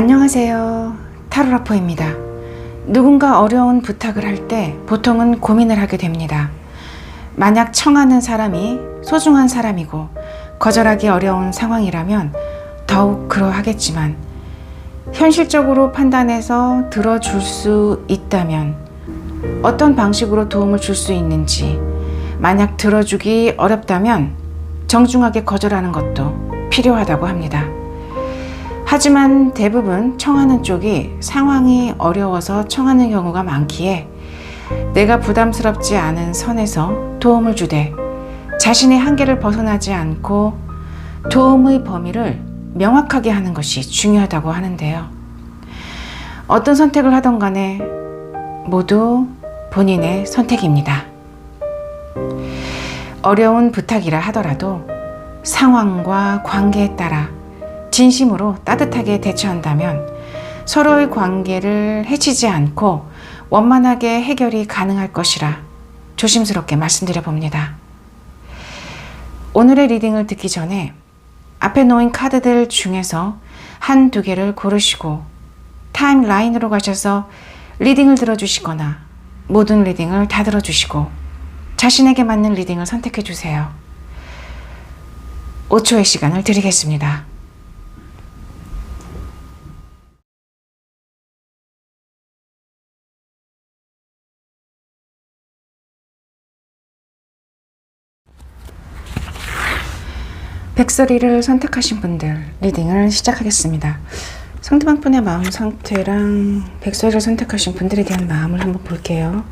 안녕하세요. 타로라포입니다. 누군가 어려운 부탁을 할 때 보통은 고민을 하게 됩니다. 만약 청하는 사람이 소중한 사람이고 거절하기 어려운 상황이라면 더욱 그러하겠지만 현실적으로 판단해서 들어줄 수 있다면 어떤 방식으로 도움을 줄 수 있는지 만약 들어주기 어렵다면 정중하게 거절하는 것도 필요하다고 합니다. 하지만 대부분 청하는 쪽이 상황이 어려워서 청하는 경우가 많기에 내가 부담스럽지 않은 선에서 도움을 주되 자신의 한계를 벗어나지 않고 도움의 범위를 명확하게 하는 것이 중요하다고 하는데요. 어떤 선택을 하던 간에 모두 본인의 선택입니다. 어려운 부탁이라 하더라도 상황과 관계에 따라 진심으로 따뜻하게 대처한다면 서로의 관계를 해치지 않고 원만하게 해결이 가능할 것이라 조심스럽게 말씀드려 봅니다. 오늘의 리딩을 듣기 전에 앞에 놓인 카드들 중에서 한 두 개를 고르시고 타임라인으로 가셔서 리딩을 들어주시거나 모든 리딩을 다 들어주시고 자신에게 맞는 리딩을 선택해 주세요. 5초의 시간을 드리겠습니다. 백설이를 선택하신 분들 리딩을 시작하겠습니다. 상대방 분의 마음 상태랑 백설이를 선택하신 분들에 대한 마음을 한번 볼게요.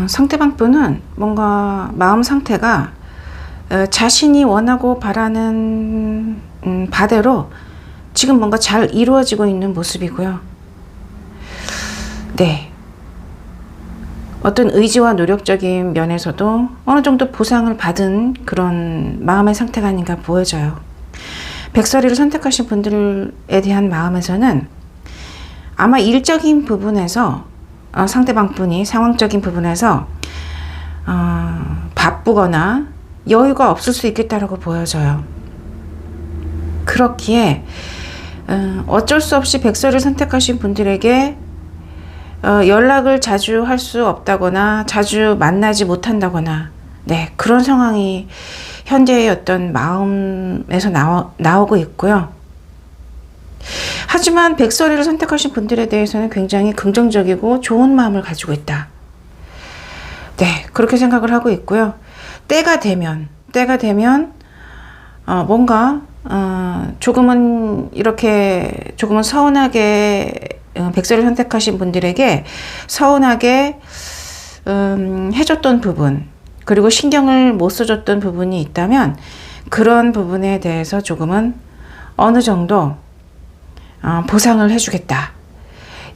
어, 상대방 분은 뭔가 마음 상태가 어, 자신이 원하고 바라는 음, 바대로 지금 뭔가 잘 이루어지고 있는 모습이고요. 네. 어떤 의지와 노력적인 면에서도 어느 정도 보상을 받은 그런 마음의 상태가 아닌가 보여져요. 백설이를 선택하신 분들에 대한 마음에서는 아마 일적인 부분에서 어, 상대방 분이 상황적인 부분에서 어, 바쁘거나 여유가 없을 수 있겠다라고 보여져요. 그렇기에 어, 어쩔 수 없이 백설을 선택하신 분들에게 어, 연락을 자주 할 수 없다거나 자주 만나지 못한다거나 네 그런 상황이 현재의 어떤 마음에서 나오, 나오고 있고요. 하지만 백설이를 선택하신 분들에 대해서는 굉장히 긍정적이고 좋은 마음을 가지고 있다. 네, 그렇게 생각을 하고 있고요. 때가 되면, 때가 되면, 어, 뭔가, 어, 조금은 이렇게, 조금은 서운하게, 어, 백설을 선택하신 분들에게 서운하게, 음, 해줬던 부분, 그리고 신경을 못 써줬던 부분이 있다면, 그런 부분에 대해서 조금은 어느 정도 어, 보상을 해주겠다.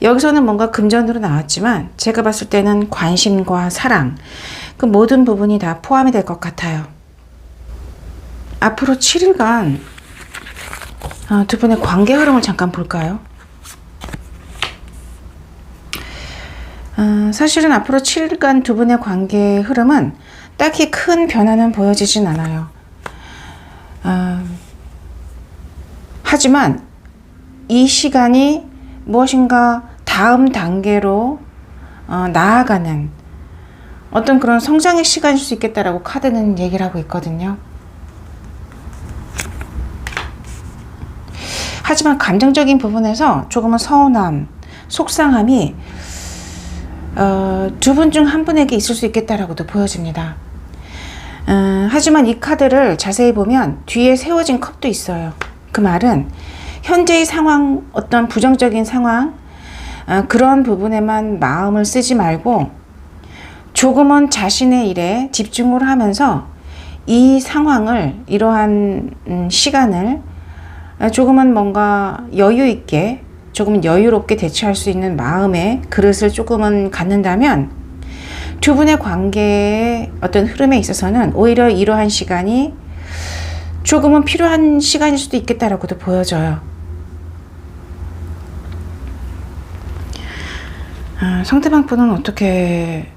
여기서는 뭔가 금전으로 나왔지만 제가 봤을 때는 관심과 사랑 그 모든 부분이 다 포함이 될 것 같아요. 앞으로 7일간 어, 두 분의 관계 흐름을 잠깐 볼까요? 어, 사실은 앞으로 7일간 두 분의 관계 흐름은 딱히 큰 변화는 보여지진 않아요. 어, 하지만 이 시간이 무엇인가 다음 단계로 어, 나아가는 어떤 그런 성장의 시간일 수 있겠다라고 카드는 얘기를 하고 있거든요. 하지만 감정적인 부분에서 조금은 서운함, 속상함이 어, 두분 중 한 분에게 있을 수 있겠다라고도 보여집니다. 음, 하지만 이 카드를 자세히 보면 뒤에 세워진 컵도 있어요. 그 말은 현재의 상황, 어떤 부정적인 상황, 어, 그런 부분에만 마음을 쓰지 말고 조금은 자신의 일에 집중을 하면서 이 상황을, 이러한 음, 시간을 어, 조금은 뭔가 여유 있게, 조금 여유롭게 대처할 수 있는 마음의 그릇을 조금은 갖는다면 두 분의 관계의 어떤 흐름에 있어서는 오히려 이러한 시간이 조금은 필요한 시간일 수도 있겠다라고도 보여져요. 아, 상대방 분은 어떻게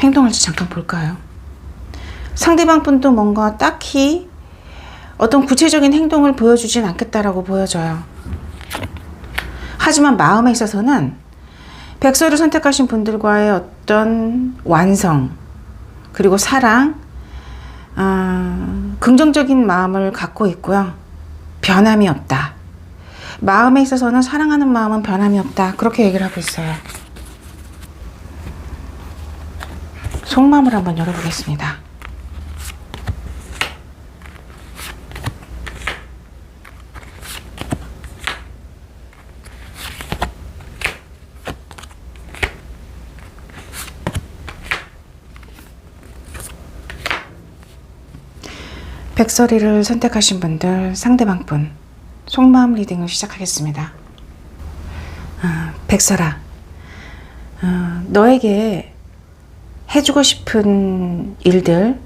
행동할지 잠깐 볼까요? 상대방 분도 뭔가 딱히 어떤 구체적인 행동을 보여주진 않겠다라고 보여져요. 하지만 마음에 있어서는 백설을 선택하신 분들과의 어떤 완성, 그리고 사랑, 아, 긍정적인 마음을 갖고 있고요. 변함이 없다. 마음에 있어서는 사랑하는 마음은 변함이 없다. 그렇게 얘기를 하고 있어요. 속마음을 한번 열어보겠습니다. 백설이를 선택하신 분들 상대방 분 속마음 리딩을 시작하겠습니다. 아, 백설아, 어, 너에게 해주고 싶은 일들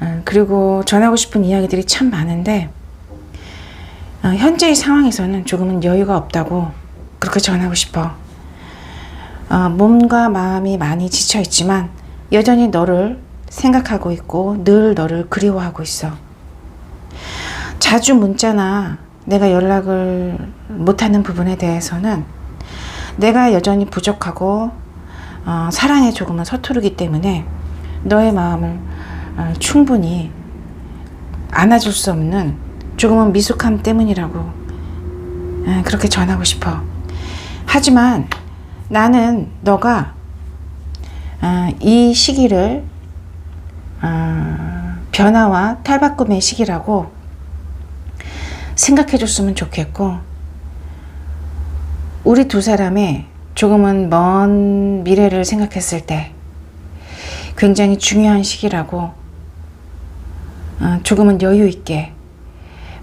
어, 그리고 전하고 싶은 이야기들이 참 많은데 어, 현재의 상황에서는 조금은 여유가 없다고 그렇게 전하고 싶어. 어, 몸과 마음이 많이 지쳐 있지만 여전히 너를 생각하고 있고 늘 너를 그리워하고 있어. 자주 문자나 내가 연락을 못하는 부분에 대해서는 내가 여전히 부족하고 어, 사랑에 조금은 서투르기 때문에 너의 마음을 어, 충분히 안아줄 수 없는 조금은 미숙함 때문이라고 어, 그렇게 전하고 싶어. 하지만 나는 너가 어, 이 시기를 어, 변화와 탈바꿈의 시기라고 생각해 줬으면 좋겠고, 우리 두 사람의 조금은 먼 미래를 생각했을 때 굉장히 중요한 시기라고 어, 조금은 여유 있게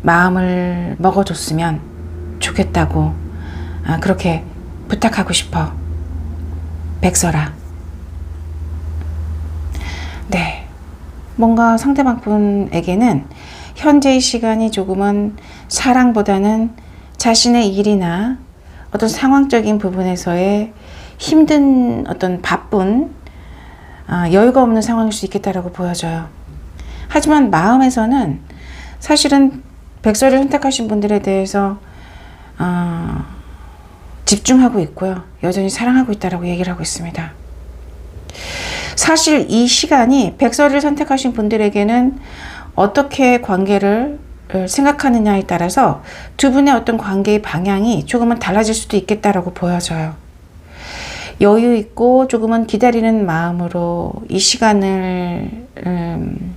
마음을 먹어줬으면 좋겠다고 아, 그렇게 부탁하고 싶어. 백설아. 네. 뭔가 상대방 분에게는 현재의 시간이 조금은 사랑보다는 자신의 일이나 어떤 상황적인 부분에서의 힘든 어떤 바쁜 아, 여유가 없는 상황일 수 있겠다라고 보여져요. 하지만 마음에서는 사실은 백설을 선택하신 분들에 대해서 어, 집중하고 있고요. 여전히 사랑하고 있다라고 얘기를 하고 있습니다. 사실 이 시간이 백설을 선택하신 분들에게는 어떻게 관계를 생각하느냐에 따라서 두 분의 어떤 관계의 방향이 조금은 달라질 수도 있겠다라고 보여져요. 여유 있고 조금은 기다리는 마음으로 이 시간을 음,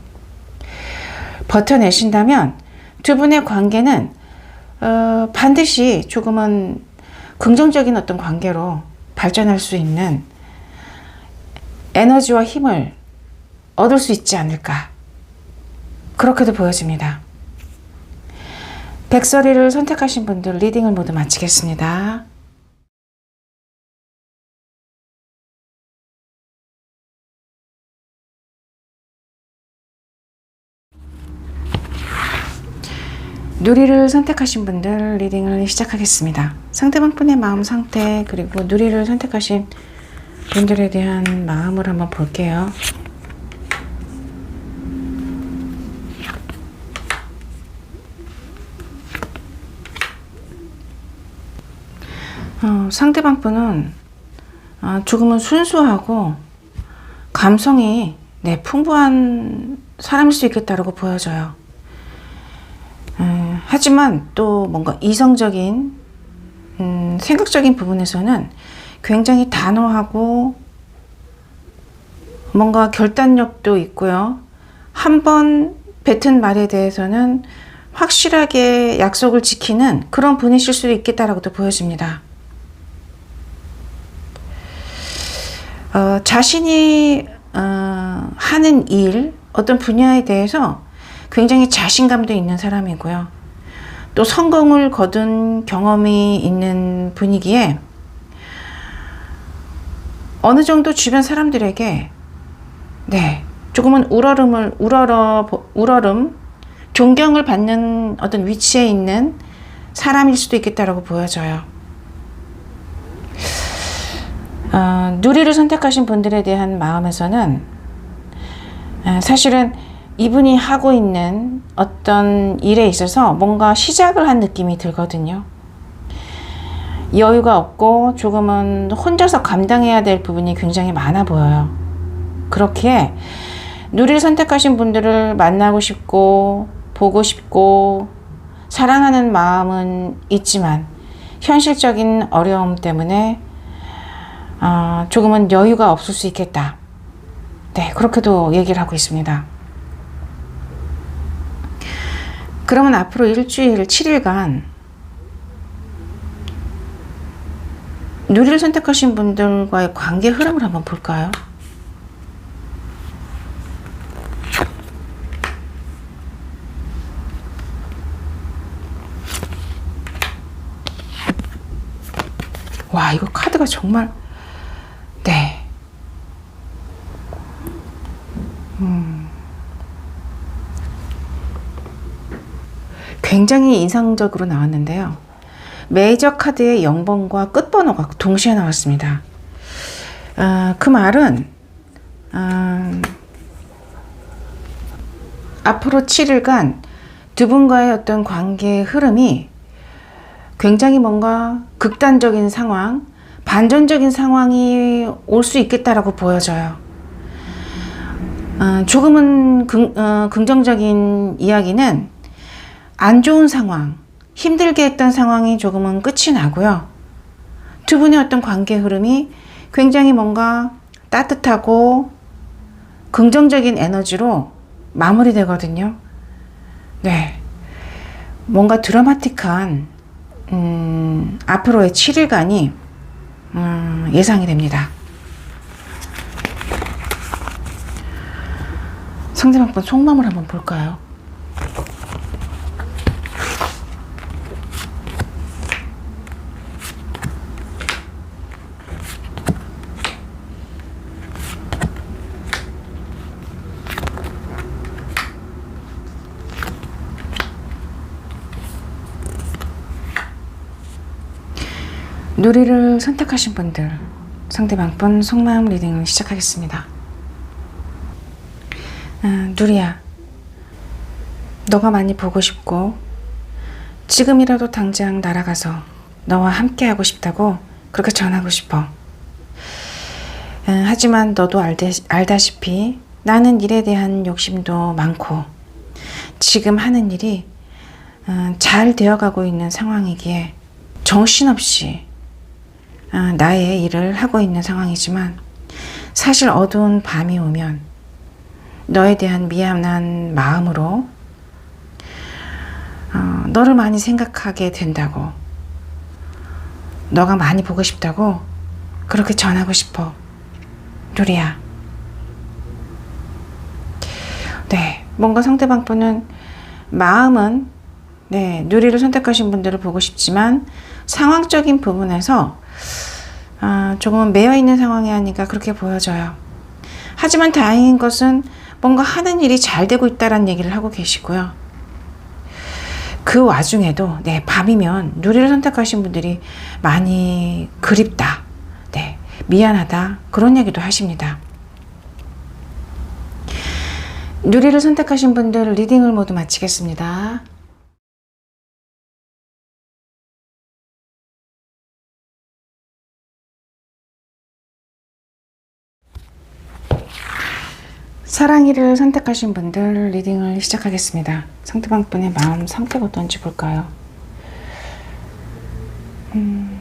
버텨내신다면 두 분의 관계는 어, 반드시 조금은 긍정적인 어떤 관계로 발전할 수 있는 에너지와 힘을 얻을 수 있지 않을까. 그렇게도 보여집니다. 백설이를 선택하신 분들 리딩을 모두 마치겠습니다. 누리를 선택하신 분들 리딩을 시작하겠습니다. 상대방 분의 마음 상태 그리고 누리를 선택하신 분들에 대한 마음을 한번 볼게요. 어, 상대방 분은 어, 조금은 순수하고 감성이 네, 풍부한 사람일 수 있겠다라고 보여져요. 에, 하지만 또 뭔가 이성적인 음, 생각적인 부분에서는 굉장히 단호하고 뭔가 결단력도 있고요. 한 번 뱉은 말에 대해서는 확실하게 약속을 지키는 그런 분이실 수도 있겠다라고도 보여집니다. 어, 자신이 어, 하는 일, 어떤 분야에 대해서 굉장히 자신감도 있는 사람이고요. 또 성공을 거둔 경험이 있는 분위기에 어느 정도 주변 사람들에게 네 조금은 우러름을 우러러 우러름 존경을 받는 어떤 위치에 있는 사람일 수도 있겠다라고 보여져요. 어, 누리를 선택하신 분들에 대한 마음에서는 어, 사실은 이분이 하고 있는 어떤 일에 있어서 뭔가 시작을 한 느낌이 들거든요. 여유가 없고 조금은 혼자서 감당해야 될 부분이 굉장히 많아 보여요. 그렇기에 누리를 선택하신 분들을 만나고 싶고 보고 싶고 사랑하는 마음은 있지만 현실적인 어려움 때문에 어, 조금은 여유가 없을 수 있겠다. 네, 그렇게도 얘기를 하고 있습니다. 그러면 앞으로 일주일 7일간 누리를 선택하신 분들과의 관계 흐름을 한번 볼까요? 와, 이거 카드가 정말, 네. 음. 굉장히 인상적으로 나왔는데요. 메이저 카드의 0번과 끝번호가 동시에 나왔습니다. 아, 그 말은, 아, 앞으로 7일간 두 분과의 어떤 관계의 흐름이 굉장히 뭔가 극단적인 상황, 반전적인 상황이 올 수 있겠다라고 보여져요. 어, 조금은 긍, 어, 긍정적인 이야기는 안 좋은 상황, 힘들게 했던 상황이 조금은 끝이 나고요. 두 분의 어떤 관계 흐름이 굉장히 뭔가 따뜻하고 긍정적인 에너지로 마무리되거든요. 네. 뭔가 드라마틱한 음, 앞으로의 7일간이 음, 예상이 됩니다. 상대방 분 속마음을 한번 볼까요? 누리를 선택하신 분들 상대방 분 속마음 리딩을 시작하겠습니다. 아, 누리야, 너가 많이 보고 싶고 지금이라도 당장 날아가서 너와 함께 하고 싶다고 그렇게 전하고 싶어. 아, 하지만 너도 알다, 알다시피 나는 일에 대한 욕심도 많고 지금 하는 일이 아, 잘 되어가고 있는 상황이기에 정신없이 아, 나의 일을 하고 있는 상황이지만 사실 어두운 밤이 오면 너에 대한 미안한 마음으로 어, 너를 많이 생각하게 된다고 너가 많이 보고 싶다고 그렇게 전하고 싶어. 누리야. 네 뭔가 상대방 분은 마음은 네 누리를 선택하신 분들을 보고 싶지만 상황적인 부분에서 아, 조금 매여 있는 상황이 아닌가 그렇게 보여져요. 하지만 다행인 것은 뭔가 하는 일이 잘 되고 있다는 얘기를 하고 계시고요. 그 와중에도 네 밤이면 누리를 선택하신 분들이 많이 그립다, 네 미안하다 그런 얘기도 하십니다. 누리를 선택하신 분들 리딩을 모두 마치겠습니다. 사랑이를 선택하신 분들 리딩을 시작하겠습니다. 상대방 분의 마음 상태가 어떤지 볼까요? 음,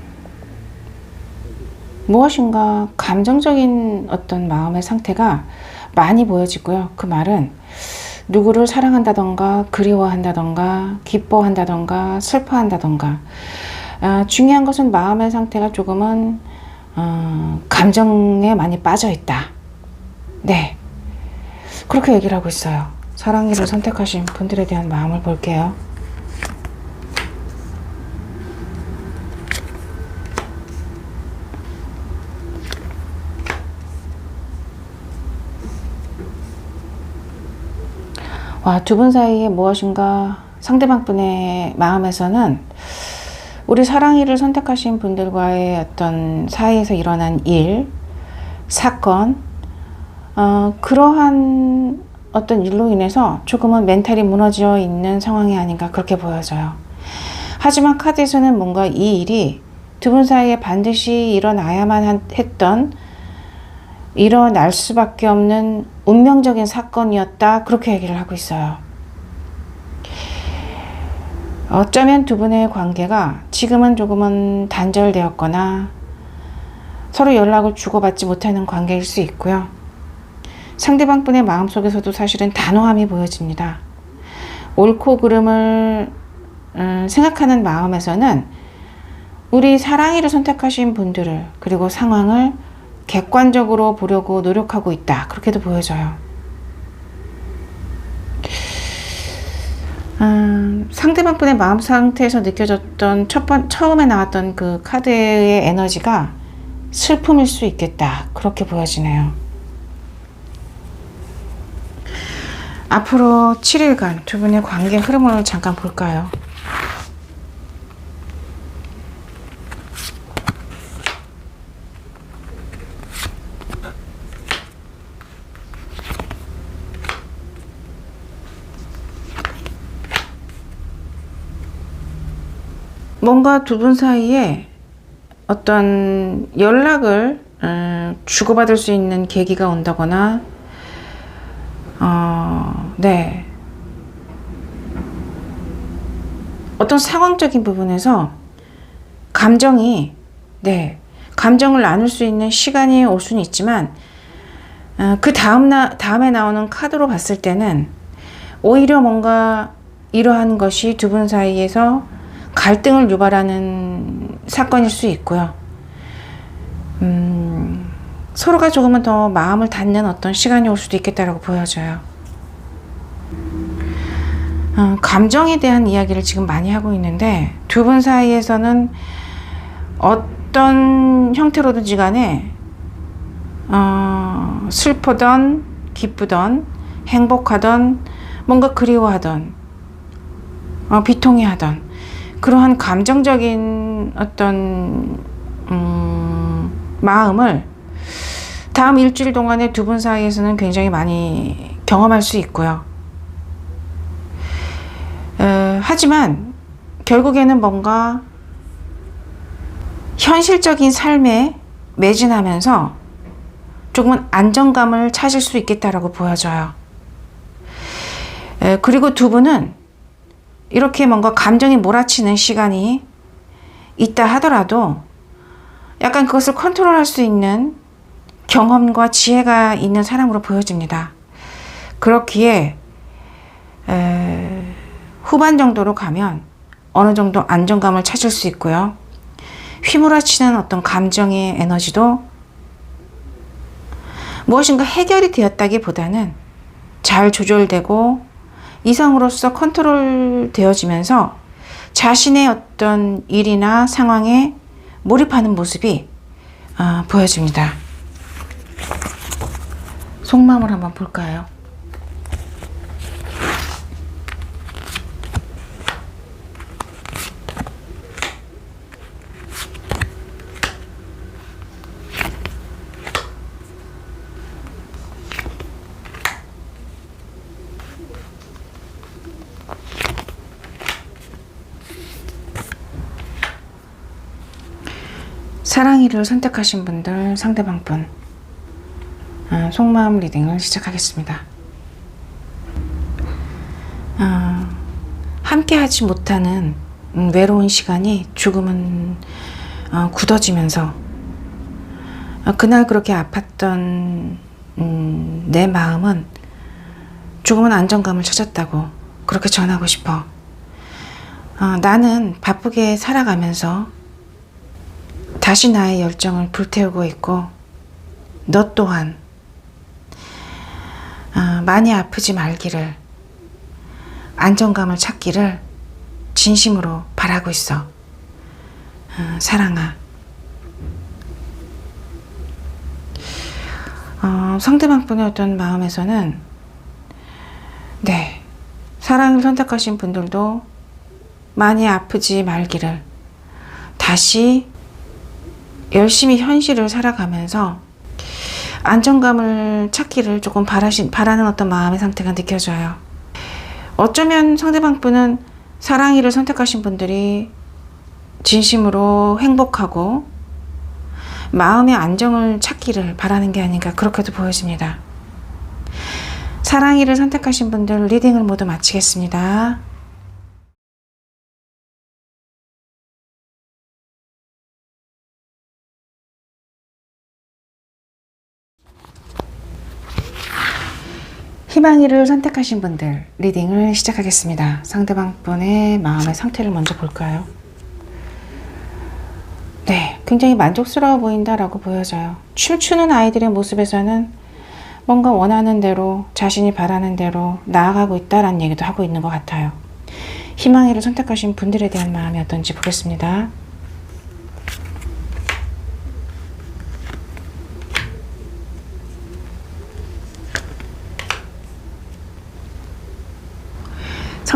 무엇인가 감정적인 어떤 마음의 상태가 많이 보여지고요. 그 말은 누구를 사랑한다던가 그리워한다던가 기뻐한다던가 슬퍼한다던가 아, 중요한 것은 마음의 상태가 조금은 어, 감정에 많이 빠져 있다. 네. 그렇게 얘기를 하고 있어요. 사랑이를 선택하신 분들에 대한 마음을 볼게요. 와, 두 분 사이에 무엇인가 상대방 분의 마음에서는 우리 사랑이를 선택하신 분들과의 어떤 사이에서 일어난 일, 사건, 어, 그러한 어떤 일로 인해서 조금은 멘탈이 무너져 있는 상황이 아닌가 그렇게 보여져요. 하지만 카드에서는 뭔가 이 일이 두 분 사이에 반드시 일어나야만 한- 했던 일어날 수밖에 없는 운명적인 사건이었다. 그렇게 얘기를 하고 있어요. 어쩌면 두 분의 관계가 지금은 조금은 단절되었거나 서로 연락을 주고받지 못하는 관계일 수 있고요. 상대방 분의 마음속에서도 사실은 단호함이 보여집니다. 옳고 그름을 음, 생각하는 마음에서는 우리 사랑이를 선택하신 분들을 그리고 상황을 객관적으로 보려고 노력하고 있다. 그렇게도 보여져요. 음, 상대방 분의 마음 상태에서 느껴졌던 첫 번, 처음에 나왔던 그 카드의 에너지가 슬픔일 수 있겠다. 그렇게 보여지네요. 앞으로 7일간 두 분의 관계 흐름을 잠깐 볼까요? 뭔가 두 분 사이에 어떤 연락을 음, 주고받을 수 있는 계기가 온다거나, 어, 네. 어떤 상황적인 부분에서 감정이, 네. 감정을 나눌 수 있는 시간이 올 수는 있지만, 어, 그 다음 나, 다음에 나오는 카드로 봤을 때는 오히려 뭔가 이러한 것이 두 분 사이에서 갈등을 유발하는 사건일 수 있고요. 음, 서로가 조금은 더 마음을 닫는 어떤 시간이 올 수도 있겠다라고 보여져요. 어, 감정에 대한 이야기를 지금 많이 하고 있는데 두 분 사이에서는 어떤 형태로든지 간에 어, 슬프던 기쁘던 행복하던 뭔가 그리워하던 어, 비통해하던 그러한 감정적인 어떤 음, 마음을 다음 일주일 동안에 두 분 사이에서는 굉장히 많이 경험할 수 있고요. 에, 하지만 결국에는 뭔가 현실적인 삶에 매진하면서 조금은 안정감을 찾을 수 있겠다라고 보여져요. 에, 그리고 두 분은 이렇게 뭔가 감정이 몰아치는 시간이 있다 하더라도 약간 그것을 컨트롤할 수 있는 경험과 지혜가 있는 사람으로 보여집니다. 그렇기에 에, 후반 정도로 가면 어느 정도 안정감을 찾을 수 있고요. 휘몰아치는 어떤 감정의 에너지도 무엇인가 해결이 되었다기보다는 잘 조절되고 이성으로서 컨트롤 되어지면서 자신의 어떤 일이나 상황에 몰입하는 모습이 어, 보여집니다. 속마음을 한번 볼까요? 사랑이를 선택하신 분들 상대방 분 아, 속마음 리딩을 시작하겠습니다. 아, 함께하지 못하는 음, 외로운 시간이 조금은 어, 굳어지면서 어, 그날 그렇게 아팠던 음, 내 마음은 조금은 안정감을 찾았다고 그렇게 전하고 싶어. 어, 나는 바쁘게 살아가면서 다시 나의 열정을 불태우고 있고 너 또한 아, 많이 아프지 말기를 안정감을 찾기를 진심으로 바라고 있어. 아, 사랑아. 어, 상대방 분의 어떤 마음에서는 네 사랑을 선택하신 분들도 많이 아프지 말기를 다시 열심히 현실을 살아가면서 안정감을 찾기를 조금 바라신, 바라는 어떤 마음의 상태가 느껴져요. 어쩌면 상대방 분은 사랑이를 선택하신 분들이 진심으로 행복하고 마음의 안정을 찾기를 바라는 게 아닌가 그렇게도 보여집니다. 사랑이를 선택하신 분들 리딩을 모두 마치겠습니다. 희망이를 선택하신 분들 리딩을 시작하겠습니다. 상대방 분의 마음의 상태를 먼저 볼까요? 네, 굉장히 만족스러워 보인다라고 보여져요. 춤추는 아이들의 모습에서는 뭔가 원하는 대로 자신이 바라는 대로 나아가고 있다라는 얘기도 하고 있는 것 같아요. 희망이를 선택하신 분들에 대한 마음이 어떤지 보겠습니다.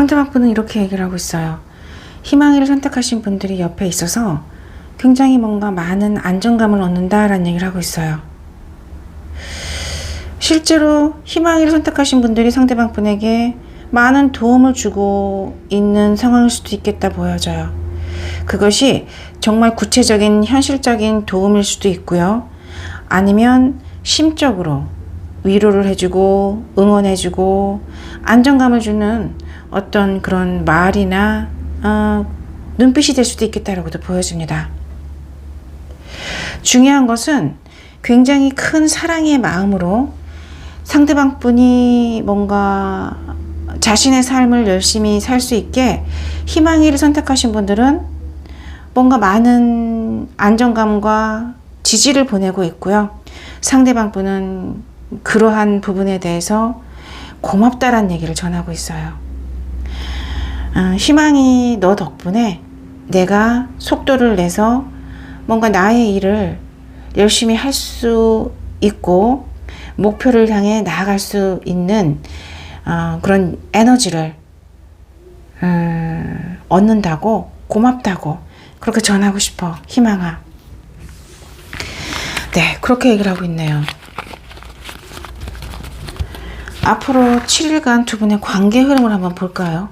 상대방 분은 이렇게 얘기를 하고 있어요. 희망이를 선택하신 분들이 옆에 있어서 굉장히 뭔가 많은 안정감을 얻는다라는 얘기를 하고 있어요. 실제로 희망이를 선택하신 분들이 상대방 분에게 많은 도움을 주고 있는 상황일 수도 있겠다 보여져요. 그것이 정말 구체적인 현실적인 도움일 수도 있고요. 아니면 심적으로 위로를 해주고 응원해주고 안정감을 주는 어떤 그런 말이나 어, 눈빛이 될 수도 있겠다라고도 보여집니다. 중요한 것은 굉장히 큰 사랑의 마음으로 상대방 분이 뭔가 자신의 삶을 열심히 살 수 있게 희망이를 선택하신 분들은 뭔가 많은 안정감과 지지를 보내고 있고요. 상대방 분은 그러한 부분에 대해서 고맙다란 얘기를 전하고 있어요. 어, 희망이 너 덕분에 내가 속도를 내서 뭔가 나의 일을 열심히 할 수 있고 목표를 향해 나아갈 수 있는 어, 그런 에너지를 음, 얻는다고 고맙다고 그렇게 전하고 싶어 희망아. 네 그렇게 얘기를 하고 있네요. 앞으로 7일간 두 분의 관계 흐름을 한번 볼까요?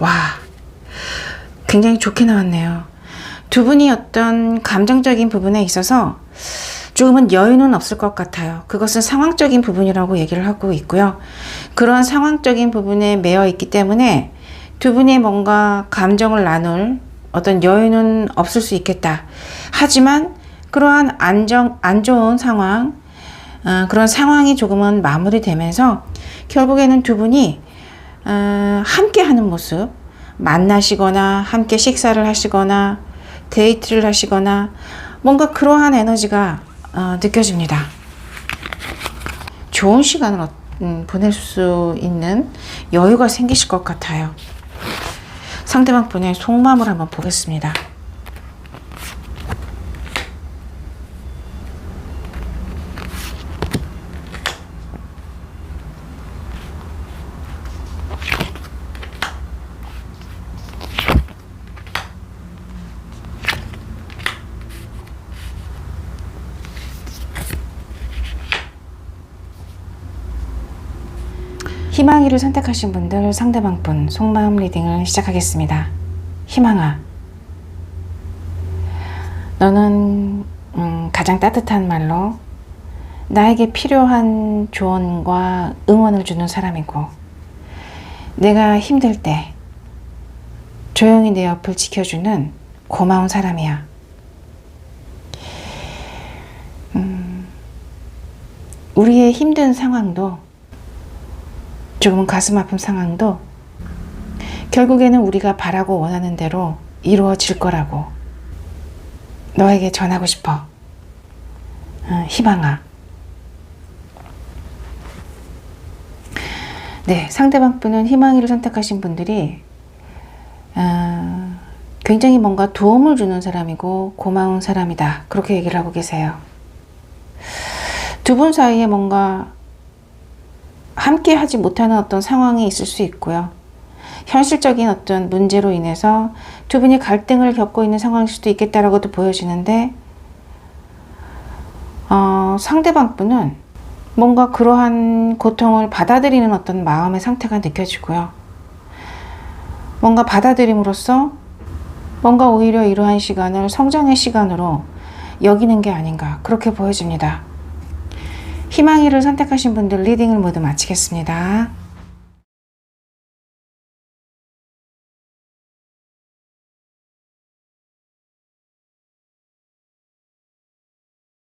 와, 굉장히 좋게 나왔네요. 두 분이 어떤 감정적인 부분에 있어서 조금은 여유는 없을 것 같아요. 그것은 상황적인 부분이라고 얘기를 하고 있고요. 그런 상황적인 부분에 매여 있기 때문에 두 분이 뭔가 감정을 나눌 어떤 여유는 없을 수 있겠다. 하지만 그러한 안정, 안 좋은 상황, 어, 그런 상황이 조금은 마무리되면서 결국에는 두 분이 어, 함께 하는 모습, 만나시거나 함께 식사를 하시거나 데이트를 하시거나 뭔가 그러한 에너지가 어, 느껴집니다. 좋은 시간을 어- 음, 보낼 수 있는 여유가 생기실 것 같아요. 상대방 분의 속마음을 한번 보겠습니다. 희망이를 선택하신 분들 상대방 분 속마음 리딩을 시작하겠습니다. 희망아, 너는 음, 가장 따뜻한 말로 나에게 필요한 조언과 응원을 주는 사람이고 내가 힘들 때 조용히 내 옆을 지켜주는 고마운 사람이야. 음, 우리의 힘든 상황도 조금은 가슴 아픈 상황도 결국에는 우리가 바라고 원하는 대로 이루어질 거라고 너에게 전하고 싶어. 어, 희망아. 네, 상대방 분은 희망이를 선택하신 분들이 어, 굉장히 뭔가 도움을 주는 사람이고 고마운 사람이다. 그렇게 얘기를 하고 계세요. 두 분 사이에 뭔가 함께 하지 못하는 어떤 상황이 있을 수 있고요. 현실적인 어떤 문제로 인해서 두 분이 갈등을 겪고 있는 상황일 수도 있겠다라고도 보여지는데, 어, 상대방 분은 뭔가 그러한 고통을 받아들이는 어떤 마음의 상태가 느껴지고요. 뭔가 받아들임으로써 뭔가 오히려 이러한 시간을 성장의 시간으로 여기는 게 아닌가 그렇게 보여집니다. 희망이를 선택하신 분들 리딩을 모두 마치겠습니다.